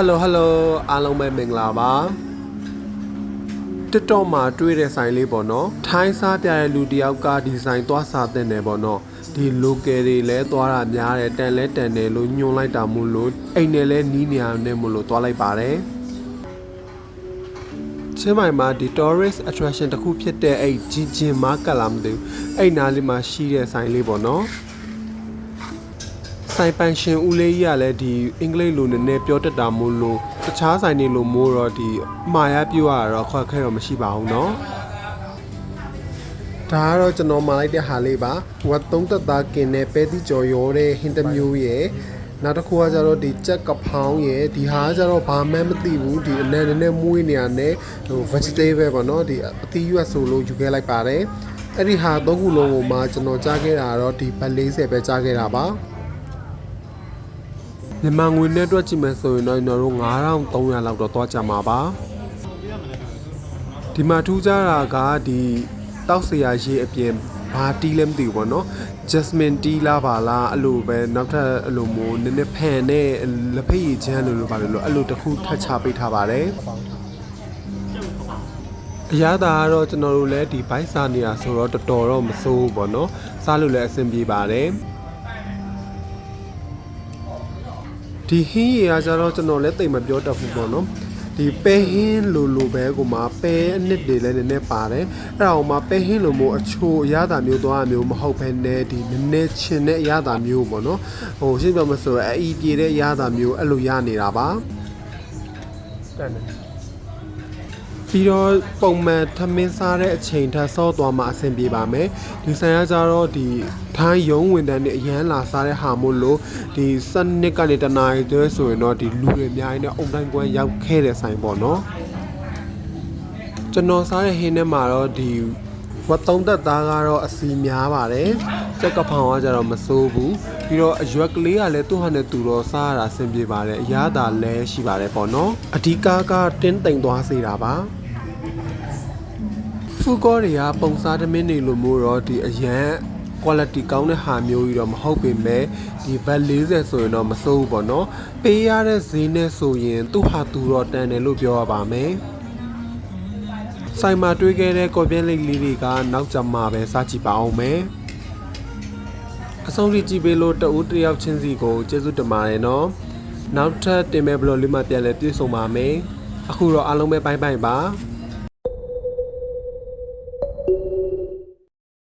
Hello Hello အားလုံးပဲမင်္ဂလာပါ TikTok မှာတွေ့တဲ့ဆိုင်လေးပေါ့နော်ထိုင်းစားပြတဲ့လူတစ်ယောက်ကဒီဇိုင်းသွားစားတဲ့နယ်ပေါ့နော်ဒီ local တွေလည်းသွားတာများတယ်တန်လဲတန်တယ်လို့ညွှန်လိုက်တာမို့လို့အိမ်နဲ့လဲနီးနေရတယ်မို့လို့သွားလိုက်ပါတယ်ချင်းမိုင်မှာဒီ tourist attraction တစ်ခုဖြစ်တဲ့အဲ့ဂျင်ဂျင်မားကလာမသိဘူးအဲ့နားလေးမှာရှိတဲ့ဆိုင်လေးပေါ့နော် ဆိုင်ပန်ရှင်ဦးလေးကြီးကလည်းဒီအင်္ဂလိပ်လိုနည်းနည်းပြောတတ်တာမို့လို့တခြားဆိုင်တွေလိုမို့တော့ဒီအမှားရပြရတော့ခွက်ခဲတော့မရှိပါဘူးเนาะဒါကတော့ကျွန်တော်မှာလိုက်တဲ့ဟာလေးပါဝတ်သုံးသက်သားကင်နဲ့ပဲတိကျော်ရောတဲ့ဟင်းတစ်မျိုးရဲ့နောက်တစ်ခုကကျတော့ဒီကြက်ကဖောင်းရဲ့ဒီဟာကကျတော့ဘာမှမသိဘူးဒီအနေနဲ့နဲ့မွေးနေရတဲ့ဟို vegetable ပေါ့နော်ဒီအသီးရွက်ဆိုလို့ယူခဲ့လိုက်ပါတယ်အဲ့ဒီဟာသုံးခုလုံးကိုမှကျွန်တော်ကြားခဲ့တာတော့ဒီဘတ်40ပဲကြားခဲ့တာပါ မြန်မာငွေနဲ့တွက်ကြည့်မယ်ဆိုရင်တော့ကျွန်တော်တို့9300လောက်တော့သွားကြမှာပါဒီမှာထူးခြားတာကဒီတောက်စရာရေးအပြင်ဘာတီးလဲမသိဘူးပေါ့နော် Jasmine တီးလားပါလားအဲ့လိုပဲနောက်ထပ်အဲ့လိုမျိုးနည်းနည်းဖန်နဲ့လက်ဖက်ရည်ချမ်းလို့လို့ပါလို့အဲ့လိုတစ်ခုထပ်ချပေးထားပါတယ်အရသာကတော့ကျွန်တော်တို့လည်းဒီဘိုက်စားနေတာဆိုတော့တော်တော်တော့မစိုးဘူးပေါ့နော်စားလို့လည်းအဆင်ပြေပါတယ် ဒီဟင်းရည်ကကြတော့ကျွန်တော်လည်းတိတ်မပြောတတ်ဘူးပေါ့နော်ဒီပဲဟင်းလိုလိုပဲကိုမှပဲအနစ်တွေလည်းနည်းနည်းပါတယ်အဲ့ဒါအောင်မှပဲဟင်းလိုမျိုးအချိုအရသာမျိုးသွားမျိုးမဟုတ်ဘဲနဲ့ဒီနည်းနည်းချင်တဲ့အရသာမျိုးပေါ့နော်ဟိုရှင်းပြမဆိုအီပြေတဲ့အရသာမျိုးအဲ့လိုရနေတာပါတန်တယ် ပြီးတော့ပုံမှန်ထမင်းစားတဲ့အချိန်ထပ်ဆော့သွားမှအဆင်ပြေပါမယ်ဒီဆိုင်ကကြတော့ဒီထိုင်းရုံးဝင်တန်းနဲ့အရန်လာစားတဲ့ဟာမို့လို့ဒီစနစ်ကနေတနာရီတည်းဆိုရင်တော့ဒီလူတွေအများကြီးနဲ့အုံတိုင်းကွမ်းရောက်ခဲ့တဲ့ဆိုင်ပေါ့နော်ကျွန်တော်စားတဲ့ဟင်းထဲမှာတော့ဒီဝတ်သုံးသက်သားကတော့အစီများပါတယ်ကြက်ကဖောင်ကကြတော့မစိုးဘူးပြီးတော့အရွက်ကလေးကလည်းသူ့ဟာနဲ့သူတော့စားရတာအဆင်ပြေပါတယ်အရသာလည်းရှိပါတယ်ပေါ့နော်အဓိကကတင်းတိမ်သွားစေတာပါ ဖူကောတွေကပုံစားသမင်းတွေလိုမျိုးတော့ဒီအရန် quality ကောင်းတဲ့ဟာမျိုးကြီးတော့မဟုတ်ပေမဲ့ဒီဘတ်40ဆိုရင်တော့မစိုးဘူးပေါ့နော်ပေးရတဲ့ဈေးနဲ့ဆိုရင်သူ့ဟာသူတော့တန်တယ်လို့ပြောရပါမယ်ဆိုင်မှာတွေးခဲ့တဲ့ကော်ပြင်းလိတ်လေးတွေကနောက်ကျမှပဲစားကြည့်ပါအောင်မယ်အဆုံးထိကြည့်ပေးလို့တဦးတစ်ယောက်ချင်းစီကိုကျေးဇူးတင်ပါတယ်နော်နောက်ထပ်တင်မဲ့ဘလော့လေးမှပြန်လဲပြည့်စုံပါမယ်အခုတော့အားလုံးပဲဘိုင်းဘိုင်းပါ